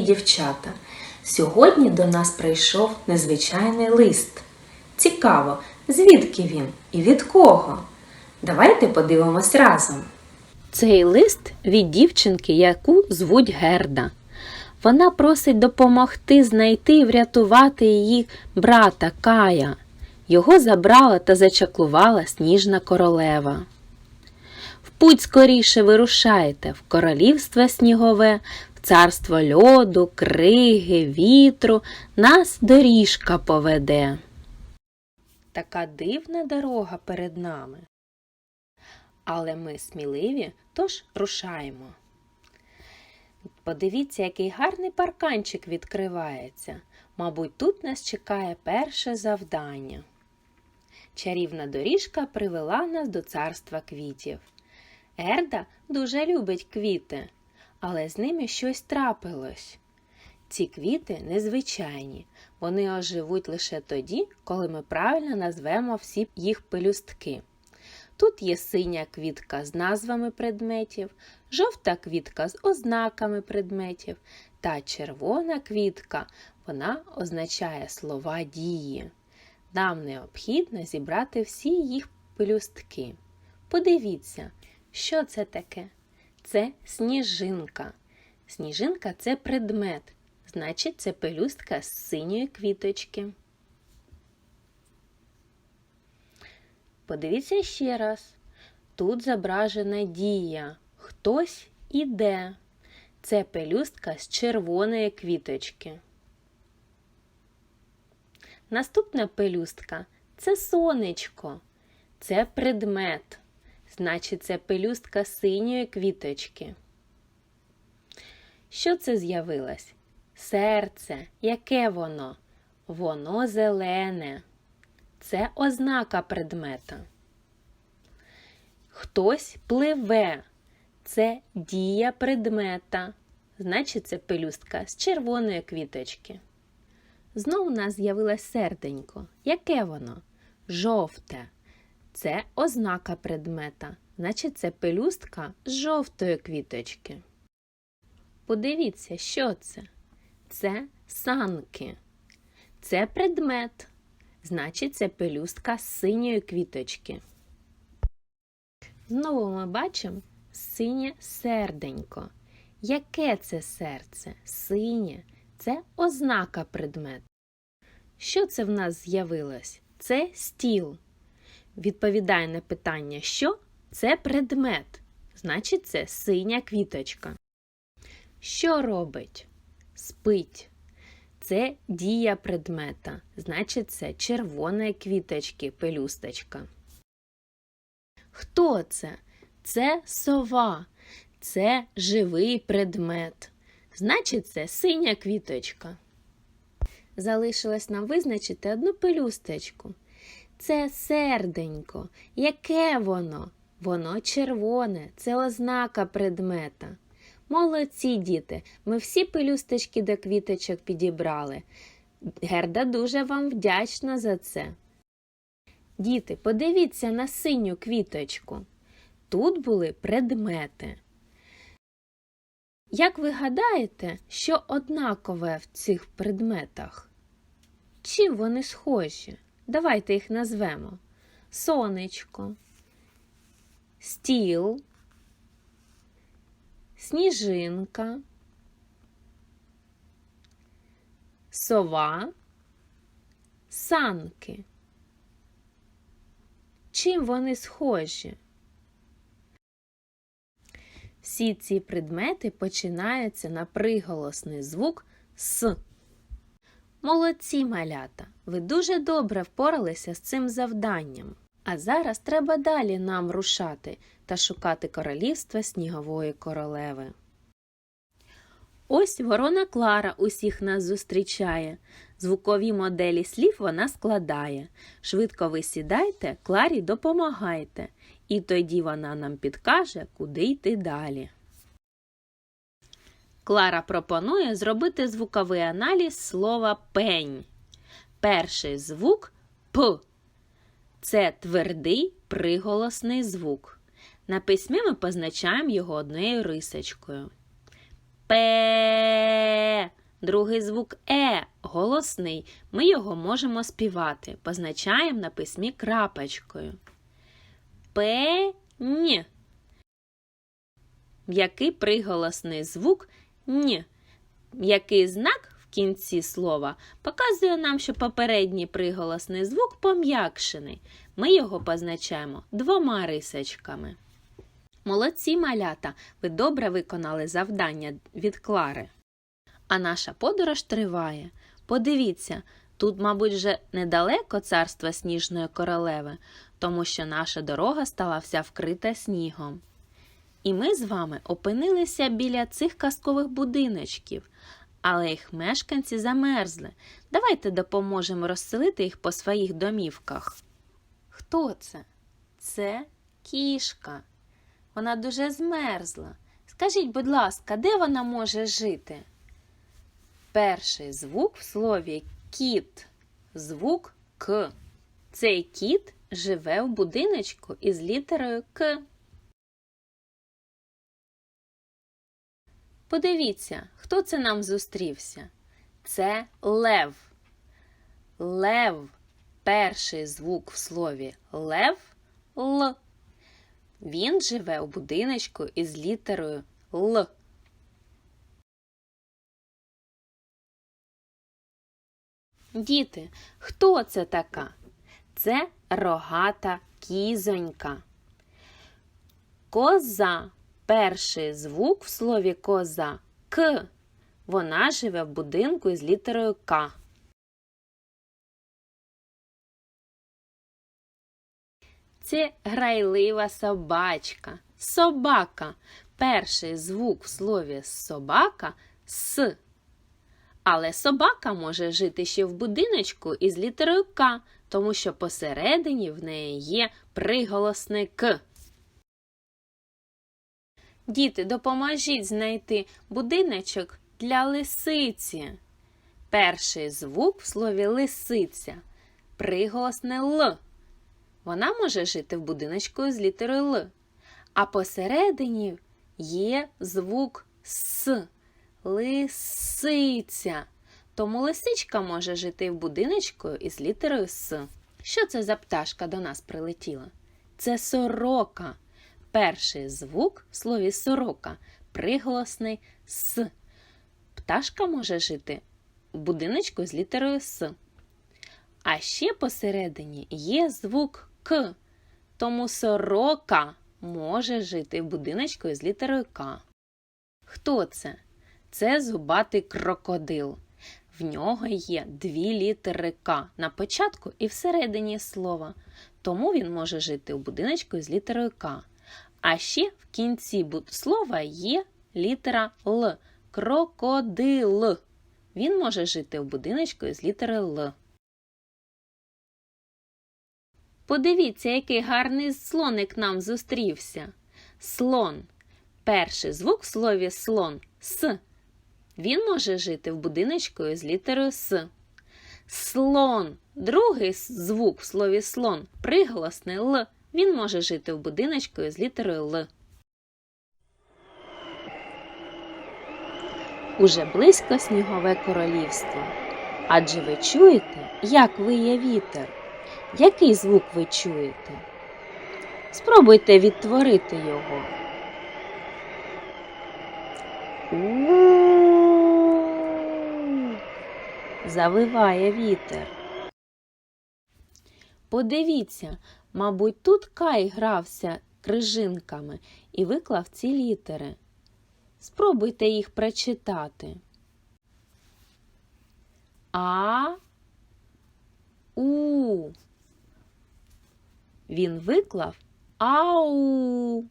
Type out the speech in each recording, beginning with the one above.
дівчата. Сьогодні до нас прийшов незвичайний лист. Цікаво, звідки він і від кого? Давайте подивимось разом. Цей лист від дівчинки, яку звуть Герда. Вона просить допомогти знайти і врятувати її брата Кая. Його забрала та зачаклувала сніжна королева. Путь скоріше вирушайте в королівство снігове, в царство льоду, криги, вітру, нас доріжка поведе. Така дивна дорога перед нами. Але ми сміливі, тож рушаємо. Подивіться, який гарний парканчик відкривається. Мабуть, тут нас чекає перше завдання. Чарівна доріжка привела нас до царства квітів. Ерда дуже любить квіти, але з ними щось трапилось. Ці квіти незвичайні, вони оживуть лише тоді, коли ми правильно назвемо всі їх пелюстки. Тут є синя квітка з назвами предметів, жовта квітка з ознаками предметів та червона квітка вона означає слова дії. Нам необхідно зібрати всі їх пелюстки. Подивіться, що це таке? Це сніжинка. Сніжинка це предмет, значить, це пелюстка з синьої квіточки. Подивіться ще раз. Тут зображена дія. Хтось іде. Це пелюстка з червоної квіточки. Наступна пелюстка це сонечко. Це предмет. Значить, це пелюстка синьої квіточки. Що це з'явилось? Серце. Яке воно? Воно зелене. Це ознака предмета. Хтось пливе. Це дія предмета. Значить, це пелюстка з червоної квіточки. Знову у нас з'явилось серденько. Яке воно? Жовте. Це ознака предмета. Значить, це пелюстка з жовтої квіточки. Подивіться, що це? Це санки. Це предмет. Значить, це пелюстка з синьої квіточки. Знову ми бачимо синє серденько. Яке це серце? Синє це ознака предмет. Що це в нас з'явилось? Це стіл. Відповідає на питання, що це предмет. Значить, це синя квіточка. Що робить? Спить. Це дія предмета. Значить, це червоної квіточки, пелюсточка. Хто це? Це сова. Це живий предмет. Значить, це синя квіточка. Залишилось нам визначити одну пелюсточку. Це серденько. Яке воно? Воно червоне, це ознака предмета. Молодці діти, ми всі пелюсточки до квіточок підібрали. Герда дуже вам вдячна за це. Діти, подивіться на синю квіточку. Тут були предмети. Як ви гадаєте, що однакове в цих предметах? Чим вони схожі? Давайте їх назвемо: сонечко, стіл, сніжинка, сова, санки. Чим вони схожі? Всі ці предмети починаються на приголосний звук С. Молодці малята! Ви дуже добре впоралися з цим завданням. А зараз треба далі нам рушати та шукати королівства снігової королеви. Ось ворона Клара усіх нас зустрічає. Звукові моделі слів вона складає. Швидко ви сідайте, Кларі допомагайте, і тоді вона нам підкаже, куди йти далі. Клара пропонує зробити звуковий аналіз слова пень. Перший звук П. Це твердий приголосний звук. На письмі ми позначаємо його однією рисочкою. П. Другий звук Е голосний. Ми його можемо співати. Позначаємо на письмі крапочкою. Пень. М'який приголосний звук ні. М'який знак в кінці слова показує нам, що попередній приголосний звук пом'якшений. Ми його позначаємо двома рисочками. Молодці малята! Ви добре виконали завдання від Клари. А наша подорож триває. Подивіться, тут, мабуть, вже недалеко царства сніжної королеви, тому що наша дорога стала вся вкрита снігом. І ми з вами опинилися біля цих казкових будиночків, але їх мешканці замерзли. Давайте допоможемо розселити їх по своїх домівках. Хто це? Це кішка. Вона дуже змерзла. Скажіть, будь ласка, де вона може жити? Перший звук в слові кіт. Звук К. Цей кіт живе в будиночку із літерою К. Подивіться, хто це нам зустрівся? Це лев. Лев. Перший звук в слові лев Л. Він живе у будиночку із літерою Л. Діти, хто це така? Це рогата кізонька. Коза. Перший звук в слові коза К. Вона живе в будинку із літерою К. Це грайлива собачка. Собака. Перший звук в слові собака С. Але собака може жити ще в будиночку із літерою К, тому що посередині в неї є приголосний К. Діти, допоможіть знайти будиночок для лисиці. Перший звук в слові лисиця приголосне Л. Вона може жити в будиночку з літерою Л. А посередині є звук С. Лисиця. Тому лисичка може жити в будиночку із літерою С. Що це за пташка до нас прилетіла? Це сорока. Перший звук в слові сорока приголосний С. Пташка може жити в будиночку з літерою С. А ще посередині є звук К. Тому сорока може жити в будиночку з літерою К. Хто це? Це зубатий крокодил. В нього є дві літери К на початку і всередині слова. Тому він може жити у будиночку з літерою К. А ще в кінці слова є літера Л. Крокодил. Він може жити в будиночку з літери Л. Подивіться, який гарний слоник нам зустрівся. Слон. Перший звук в слові слон С. Він може жити в будиночку з літерою С. Слон. Другий звук в слові слон приголосний Л. Він може жити в будиночку з літерою Л. Уже близько снігове королівство. Адже ви чуєте, як виє вітер? Який звук ви чуєте? Спробуйте відтворити його. Завиває вітер. Подивіться, мабуть, тут Кай грався крижинками і виклав ці літери. Спробуйте їх прочитати. А У. Він виклав Ау.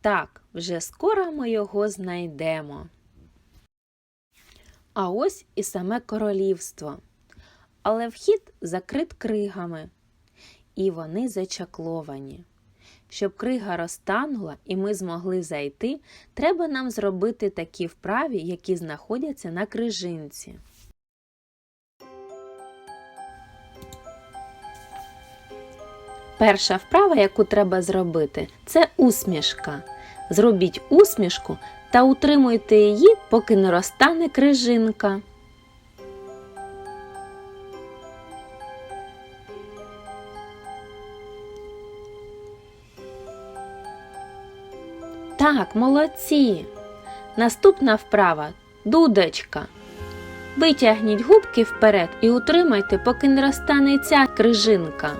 Так, вже скоро ми його знайдемо. А ось і саме королівство. Але вхід закрит кригами, і вони зачакловані. Щоб крига розтанула і ми змогли зайти, треба нам зробити такі вправі, які знаходяться на крижинці. Перша вправа, яку треба зробити, це усмішка. Зробіть усмішку та утримуйте її, поки не розтане крижинка. Так, молодці. Наступна вправа дудочка. Витягніть губки вперед і утримайте, поки не розтане ця крижинка.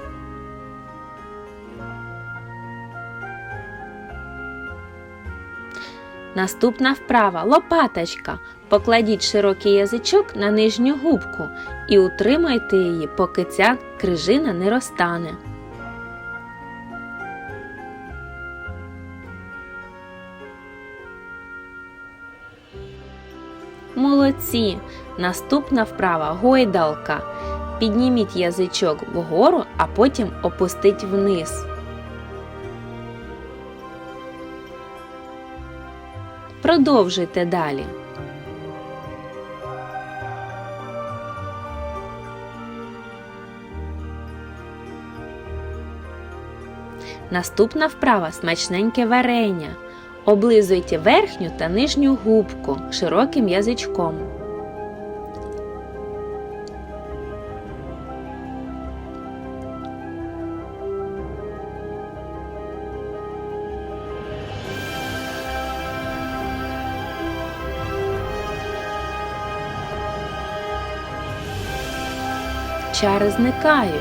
Наступна вправа лопаточка. Покладіть широкий язичок на нижню губку і утримайте її, поки ця крижина не розтане. Молодці! Наступна вправа гойдалка. Підніміть язичок вгору, а потім опустіть вниз. Продовжуйте далі. Наступна вправа смачненьке варення. Облизуйте верхню та нижню губку широким язичком. Чари зникають.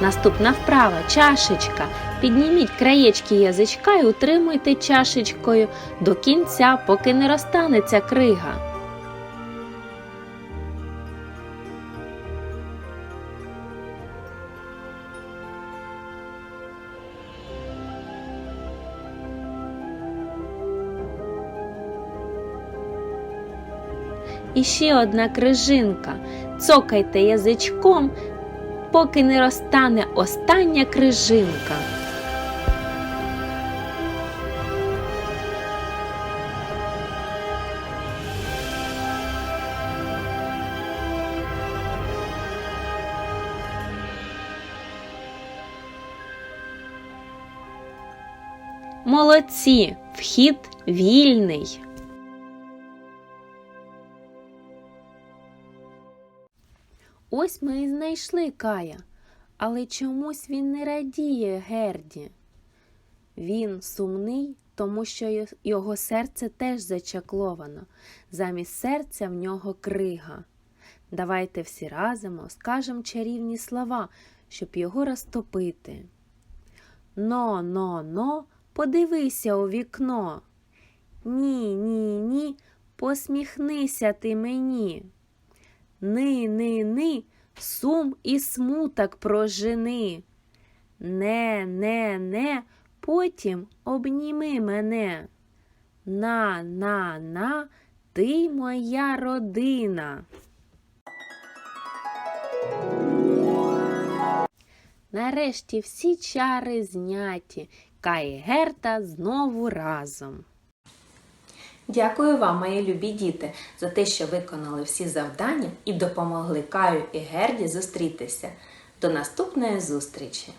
Наступна вправа чашечка. Підніміть краєчки язичка і утримуйте чашечкою до кінця, поки не розтанеться крига. І ще одна крижинка. Цокайте язичком, поки не розтане остання крижинка. Молодці! Вхід вільний. Ось ми і знайшли Кая, але чомусь він не радіє Герді. Він сумний, тому що його серце теж зачакловано. Замість серця в нього крига. Давайте всі разом скажемо чарівні слова, щоб його розтопити. Но, но, но, подивися у вікно. Ні, ні, ні, посміхнися ти мені. Ни, ни, ни, сум і смуток прожени. Не, не, не, потім обніми мене. На, на, на, ти моя родина. Нарешті всі чари зняті. Кай і Герта знову разом. Дякую вам, мої любі діти, за те, що виконали всі завдання і допомогли Каю і Герді зустрітися. До наступної зустрічі!